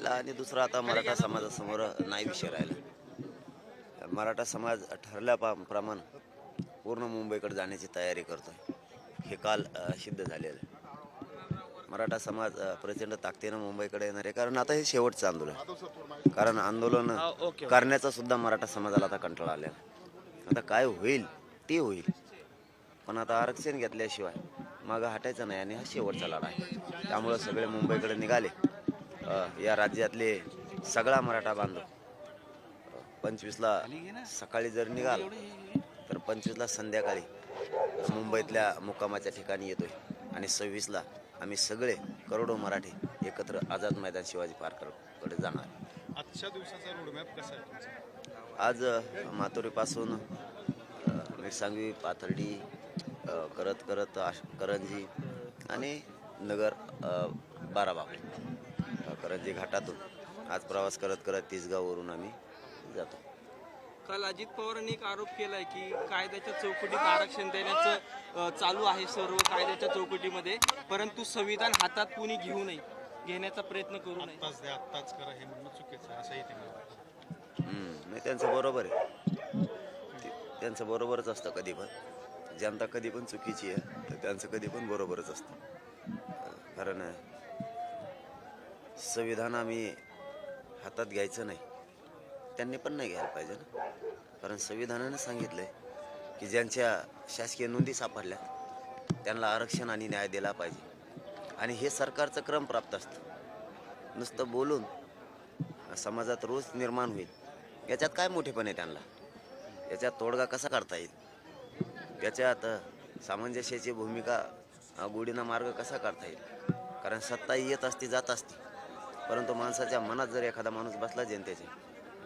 राहिला आणि दुसरा आता मराठा समाजासमोर नाही विषय राहिला. मराठा समाज ठरल्याप्रमाणे पूर्ण मुंबईकडे जाण्याची तयारी करतोय. हे काल सिद्ध झालेलं आहे. मराठा समाज प्रचंड ताकदीनं मुंबईकडे येणार आहे. कारण आता हे शेवटचं आंदोलन आहे. कारण आंदोलन करण्याचा सुद्धा मराठा समाजाला आता कंटाळा आलेला आहे. आता काय होईल? ते होईल. पण आता आरक्षण घेतल्याशिवाय मागं हटायचं नाही आणि हा शेवटचा लढा आहे. त्यामुळं सगळे मुंबईकडे निघाले. या राज्यातले सगळा मराठा बांधव. पंचवीसला सकाळी जर निघाल तर पंचवीसला संध्याकाळी मुंबईतल्या मुक्कामाच्या ठिकाणी येतोय. आणि सव्वीसला आम्ही सगळे करोडो मराठी एकत्र आझाद मैदान शिवाजी पार्ककडे जाणार. आजच्या दिवसाचा रोडमॅप कसा आहे आज अ, मिरसांगवी पाथर्डी करत करत आश- करंजी आणि नगर बाराबाग करंजी घाटातून आज प्रवास करत करत तिसगाववरून आम्ही जातो. काल अजित पवारांनी एक आरोप केलाय की कायद्याच्या चौकटीत आरक्षण देण्याचं चालू आहे सर्व कायद्याच्या चौकटीमध्ये परंतु संविधान हातात कुणी घेऊ नये घेण्याचा प्रयत्न करू नये. आत्ताच करा हे म्हणणं चुकीचं आहे असंही ते नाही त्यांचं बरोबर आहे. ते- त्यांचं बरोबरच असतं कधी पण. जनता कधी पण चुकीची आहे तर त्यांचं कधी पण बरोबरच असतं. कारण संविधान आम्ही हातात घ्यायचं नाही. त्यांनी पण नाही घ्यायला पाहिजे ना. कारण संविधानानं सांगितलं आहे की ज्यांच्या शासकीय नोंदी सापडल्या त्यांना आरक्षण आणि न्याय दिला पाहिजे. आणि हे सरकारचं क्रम प्राप्त असतं. नुसतं बोलून समाजात रोज निर्माण होईल. याच्यात काय मोठेपण आहे त्यांना? याच्यात तोडगा कसा काढता येईल? याच्यात सामंजस्याची भूमिका गोडीना मार्ग कसा काढता येईल? कारण सत्ता येत असती जात असती. परंतु माणसाच्या मनात जर एखादा माणूस बसला जनतेच्या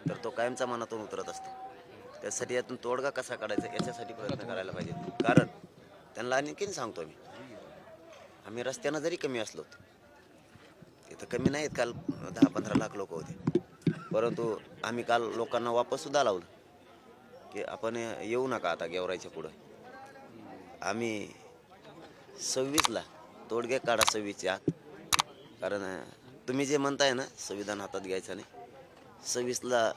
तर तो कायमचा मनातून उतरत असतो. त्यासाठी यातून तोडगा कसा काढायचा याच्यासाठी प्रयत्न करायला पाहिजे कारण त्यांना आणखीन सांगतो मी आम्ही रस्त्यानं जरी कमी असलो इथं कमी नाहीत काल दहा पंधरा लाख लोक होते. परंतु आम्ही काल लोकांना वापससुद्धा लावलं की आपण येऊ नका आता गेवरायच्या पुढं. आम्ही सव्वीसला तोडगे काढा सव्वीसच्या आत. कारण तुम्ही जे म्हणताय ना संविधान हातात घ्यायचं नाही. सव्वीसला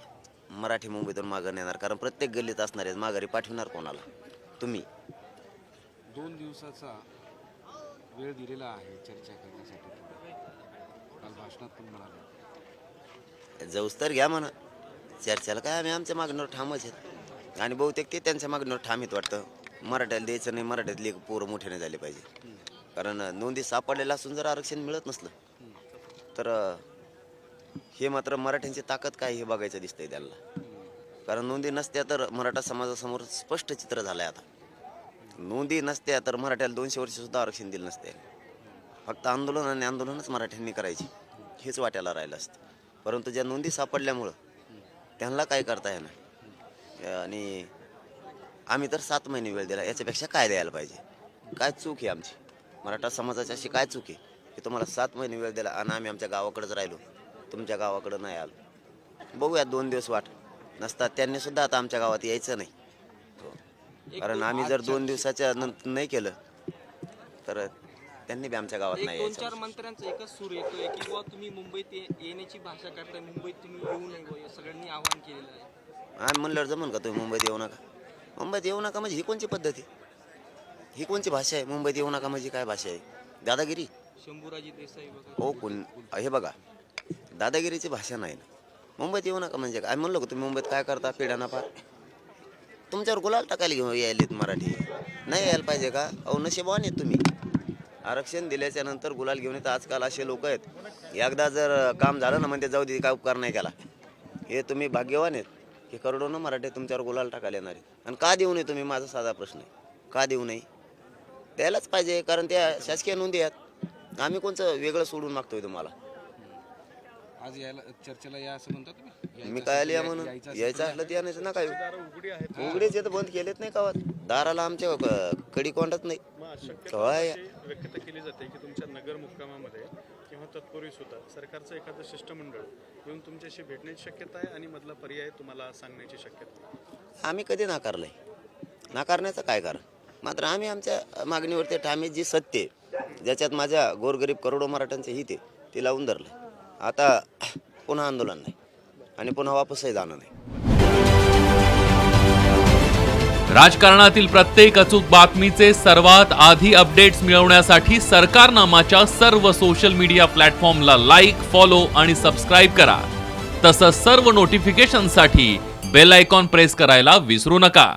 मराठी मुंबईतून मागं नेणार कारण प्रत्येक गल्लीत असणार आहेत माघारी पाठवणार कोणाला? तुम्ही? दोन दिवसाचा वेळ दिलेला आहे चर्चा करण्यासाठी काल भाषणात पण म्हणाले. जाऊस तर घ्या म्हणा. चर्चेला काय आम्ही आमच्या मागणीवर ठामच आहेत. आणि बहुतेक ते त्यांच्या मागणीवर ठाम आहेत वाटतं. मराठ्याला द्यायचं नाही मराठ्यातले पोरं मोठे झाले पाहिजे. कारण नोंदी सापडलेलं असून जर आरक्षण मिळत नसलं तर हे मात्र मराठ्यांची ताकद काय हे बघायचं दिसतंय त्यांना. कारण नोंदी नसत्या तर मराठा समाजासमोर स्पष्ट चित्र झालंय आता. नोंदी नसत्या तर मराठ्याला दोनशे वर्ष सुद्धा आरक्षण दिलं नसते फक्त आंदोलन आणि आंदोलनच मराठ्यांनी करायची. हेच वाट्याला राहिलं असतं. परंतु ज्या नोंदी सापडल्यामुळं त्यांना काय करता येणार? आणि आम्ही तर सात महिने वेळ दिला. याच्यापेक्षा काय द्यायला पाहिजे? काय चूक आहे आमची? मराठा समाजाची अशी काय चूक आहे? की तुम्हाला सात महिने वेळ दिला आणि आम्ही आमच्या गावाकडेच राहिलो. तुमच्या गावाकडं नाही आलो. बघूया दोन दिवस वाट. नसतात त्यांनी सुद्धा आता आमच्या गावात यायचं नाही. कारण आम्ही जर दोन दिवसाच्या नंतर नाही केलं तर त्यांनी बी आमच्या गावात नाही दोन चार मंत्र्यांचा एकच सूर येतोय की बुवा तुम्ही मुंबईत ये- येण्याची भाषा करताय मुंबईत तुम्ही येऊ नये बुवा, हे सगळ्यांनी आवाहन केलेलं आहे. म्हणल्यावर जमन का तुम्ही मुंबईत येऊ नका? मुंबईत येऊ नका म्हणजे ही कोणची पद्धत? आहे ही कोणची भाषा आहे? मुंबईत येऊ नका म्हणजे काय भाषा आहे? दादागिरी? शंभूराजी देसाई वगैरे हो कोण? हे बघा. दादागिरीची भाषा नाही ना. मुंबईत येऊ नका म्हणजे काय? म्हणलो का तुम्ही मुंबईत काय करता? पिढ्याना फार तुमच्यावर गुलाल टाकायला घेऊन यायलेत मराठी. नाही यायला पाहिजे का? अहो नशेबान आहेत तुम्ही. आरक्षण दिल्याच्या नंतर गुलाल घेऊन येत आजकाल असे लोक आहेत. एकदा जर काम झालं ना म्हणजे जाऊ दे काय उपकार नाही केला हे तुम्ही भाग्यवान आहेत की करोडोनं मराठी तुमच्यावर गुलाल टाकायला येणार आहेत. आणि का देऊ नये तुम्ही? माझा साधा प्रश्न आहे. का देऊ नये? द्यायलाच पाहिजे कारण त्या शासकीय नोंदी आहेत. आम्ही कोणचं वेगळं सोडून मागतोय तुम्हाला? आज यायला चर्चेला या असं म्हणता तुम्ही मी काय या म्हणून? यायचं असेल ते आणायचं ना काय उघडेच येतं बंद केलेत नाही का दाराला आमच्या क- कडी कोंडत नाही. काय? व्यक्त केली जाते की तुमच्या नगर मुक्कामामध्ये किंवा तत्पूर्वी सुद्धा सरकारचं एखादं शिष्टमंडळ येऊन तुमच्याशी भेटण्याची शक्यता आहे आणि मधला पर्याय तुम्हाला सांगण्याची शक्यता आहे? आम्ही कधी नाकारलंय? नाकारण्याचं काय कारण? मात्र आम्ही आमच्या मागणीवरती ठामे जी सत्य आहे, ज्याच्यात माझ्या गोरगरीब करोडो मराठ्यांचे हित आहे ते लावून धरलं आता पुन्हा आंदोलन नाही आणि पुन्हा वापसही जाणं नाही. राजकारणातील प्रत्येक अचूक बातमीचे सर्वात आधी अपडेट्स मिळवण्यासाठी सरकारनामाच्या सर्व सोशल मीडिया प्लॅटफॉर्मला लाईक फॉलो आणि सबस्क्राईब करा. तसंच सर्व नोटिफिकेशनसाठी बेल आयकॉन प्रेस करायला विसरू नका.